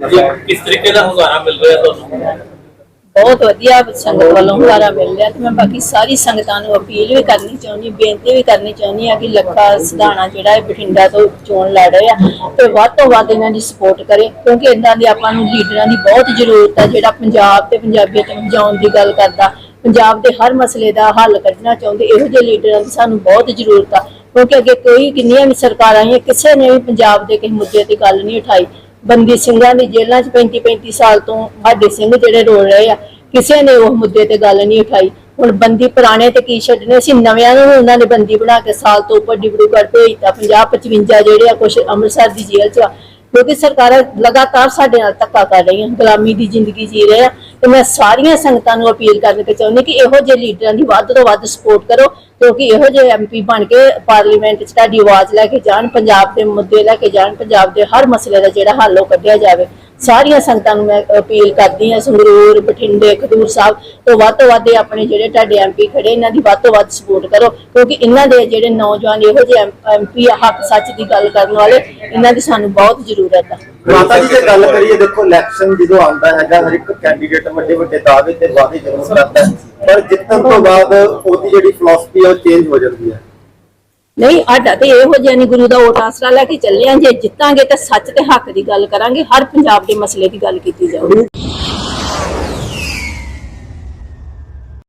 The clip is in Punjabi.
ਕਿਸ ਤਰੀਕੇ ਦਾ ਹੁੰਗਾਰਾ ਮਿਲ ਰਿਹਾ ਤੁਹਾਨੂੰ? ਬਹੁਤ ਵਧੀਆ ਸੰਗਤ ਵੱਲੋਂ ਹੁਲਾਰਾ ਮਿਲ ਰਿਹਾ ਤੇ ਮੈਂ ਬਾਕੀ ਸਾਰੀ ਸੰਗਤਾਂ ਨੂੰ ਅਪੀਲ ਵੀ ਕਰਨੀ ਚਾਹੁੰਦੀ, ਬੇਨਤੀ ਵੀ ਕਰਨੀ ਚਾਹੁੰਦੀ ਆ ਕਿ ਲੱਖਾ ਸਿਧਾਣਾ ਜਿਹੜਾ ਹੈ ਬਠਿੰਡਾ ਤੋਂ ਚੋਣ ਲੜ ਰਿਹਾ ਤੇ ਵੱਧ ਤੋਂ ਵੱਧ ਇਹਨਾਂ ਦੀ ਸਪੋਰਟ ਕਰੇ, ਕਿਉਂਕਿ ਇਦਾਂ ਦੇ ਆਪਾਂ ਨੂੰ ਲੀਡਰਾਂ ਦੀ ਬਹੁਤ ਜ਼ਰੂਰਤ ਹੈ ਜਿਹੜਾ ਪੰਜਾਬ ਤੇ ਪੰਜਾਬੀਅਤ ਨੂੰ ਬਚਾਉਣ ਦੀ ਗੱਲ ਕਰਦਾ, ਪੰਜਾਬ ਦੇ ਹਰ ਮਸਲੇ ਦਾ ਹੱਲ ਕੱਢਣਾ ਚਾਹੁੰਦੇ, ਇਹੋ ਜਿਹੇ ਲੀਡਰਾਂ ਦੀ ਸਾਨੂੰ ਬਹੁਤ ਜ਼ਰੂਰਤ ਆ, ਕਿਉਂਕਿ ਅੱਗੇ ਕੋਈ ਕਿੰਨੀਆਂ ਵੀ ਸਰਕਾਰਾਂ ਆਈਆਂ, ਕਿਸੇ ਨੇ ਵੀ ਪੰਜਾਬ ਦੇ ਕਿਸੇ ਮੁੱਦੇ ਤੇ ਗੱਲ ਨਹੀਂ ਉਠਾਈ। ਬੰਦੀ ਸਿੰਘਾਂ ਦੀ ਜੇਲ੍ਹਾਂ 'ਚ 35 35 ਸਾਲ ਤੋਂ ਸਾਡੇ ਸਿੰਘ ਜਿਹੜੇ ਰੋਲ ਰਹੇ ਆ, ਕਿਸੇ ਨੇ ਉਹ ਮੁੱਦੇ ਤੇ ਗੱਲ ਨਹੀਂ ਉਠਾਈ। ਹੁਣ ਬੰਦੀ ਪੁਰਾਣੇ ਤੇ ਕੀ ਛੱਡਨੇ? ਅਸੀਂ ਨਵਿਆਂ ਨੂੰ ਉਹਨਾਂ ਨੇ ਬੰਦੀ ਬਣਾ ਕੇ ਸਾਲ ਤੋਂ ਉੱਪਰ ਡਿਬੜੂਗੜ੍ਹ ਭੇਜਤਾ 50 55 ਜਿਹੜੇ ਆ ਕੁਝ ਅੰਮ੍ਰਿਤਸਰ ਦੀ ਜੇਲ੍ਹ 'ਚ ਆ। ਕਿਉਂਕਿ ਸਰਕਾਰਾਂ ਲਗਾਤਾਰ ਸਾਡੇ ਨਾਲ ਧੱਕਾ ਕਰ ਰਹੀਆਂ, ਗੁਲਾਮੀ ਦੀ ਜ਼ਿੰਦਗੀ ਜੀ ਰਹੇ ਆ। ਤੇ ਮੈਂ ਸਾਰੀਆਂ ਸੰਗਤਾਂ ਨੂੰ ਅਪੀਲ ਕਰਨ ਕੇ ਚਾਹੁੰਦੀ ਕਿ ਇਹੋ ਜਿਹੇ ਲੀਡਰਾਂ ਦੀ ਵੱਧ ਤੋਂ ਵੱਧ ਸਪੋਰਟ ਕਰੋ, ਕਿਉਂਕਿ ਇਹੋ ਜਿਹੇ ਐਮਪੀ ਬਣ ਕੇ ਪਾਰਲੀਮੈਂਟ 'ਚ ਤੁਹਾਡੀ ਆਵਾਜ਼ ਲੈ ਕੇ ਜਾਣ, ਪੰਜਾਬ ਦੇ ਮੁੱਦੇ ਲੈ ਕੇ ਜਾਣ, ਪੰਜਾਬ ਦੇ ਹਰ ਮਸਲੇ ਦਾ ਜਿਹੜਾ ਹੱਲ ਉਹ ਕੱਢਿਆ ਜਾਵੇ। ਸਾਰੀਆਂ ਸੰਗਤਾਂ ਨੂੰ ਮੈਂ ਅਪੀਲ ਕਰਦੀ ਹਾਂ, ਸੰਗਰੂਰ, ਬਠਿੰਡੇ, ਖਡੂਰ ਸਾਹਿਬ ਤੋਂ ਵੱਧ ਤੋਂ ਵੱਧ ਇਹ ਆਪਣੇ ਜਿਹੜੇ ਤੁਹਾਡੇ ਐਮਪੀ ਖੜੇ, ਇਹਨਾਂ ਦੀ ਵੱਧ ਤੋਂ ਵੱਧ ਸਪੋਰਟ ਕਰੋ, ਕਿਉਂਕਿ ਇਹਨਾਂ ਦੇ ਜਿਹੜੇ ਨੌਜਵਾਨ ਇਹੋ ਜਿਹੇ ਐਮਪੀ ਆ, ਹੱਕ ਸੱਚ ਦੀ ਗੱਲ ਕਰਨ ਵਾਲੇ, ਇਹਨਾਂ ਦੀ ਸਾਨੂੰ ਬਹੁਤ ਜ਼ਰੂਰਤ ਹੈ ਮਾਤਾ ਜੀ, ਜੇ ਗੱਲ ਕਰੀਏ, ਦੇਖੋ ਇਲੈਕਸ਼ਨ ਜਦੋਂ ਆਉਂਦਾ ਹੈਗਾ, ਹਰ ਇੱਕ ਕੈਂਡੀਡੇਟ ਵੱਡੇ ਵੱਡੇ ਦਾਅਵੇ ਤੇ ਵਾਅਦੇ ਜ਼ਰੂਰ ਕਰਦਾ ਹੈ, ਪਰ ਜਿੱਤਣ ਤੋਂ ਬਾਅਦ ਉਹਦੀ ਜਿਹੜੀ ਫਿਲਾਸਫੀ ਹੈ ਉਹ ਚੇਂਜ ਹੋ ਜਾਂਦੀ ਹੈ। ਨਹੀਂ, ਸਾਡਾ ਤੇ ਇਹੋ ਜਿਹਾ ਨਹੀਂ ਗੁਰੂ ਦਾ ਓਟ ਆਸਰਾ ਲੈ ਕੇ ਚੱਲਿਆ ਜੇ ਜਿੱਤਾਂਗੇ ਤਾਂ ਸੱਚ ਤੇ ਹੱਕ ਦੀ ਗੱਲ ਕਰਾਂਗੇ, ਹਰ ਪੰਜਾਬ ਦੇ ਮਸਲੇ ਦੀ ਗੱਲ ਕੀਤੀ ਜਾਊਗੀ।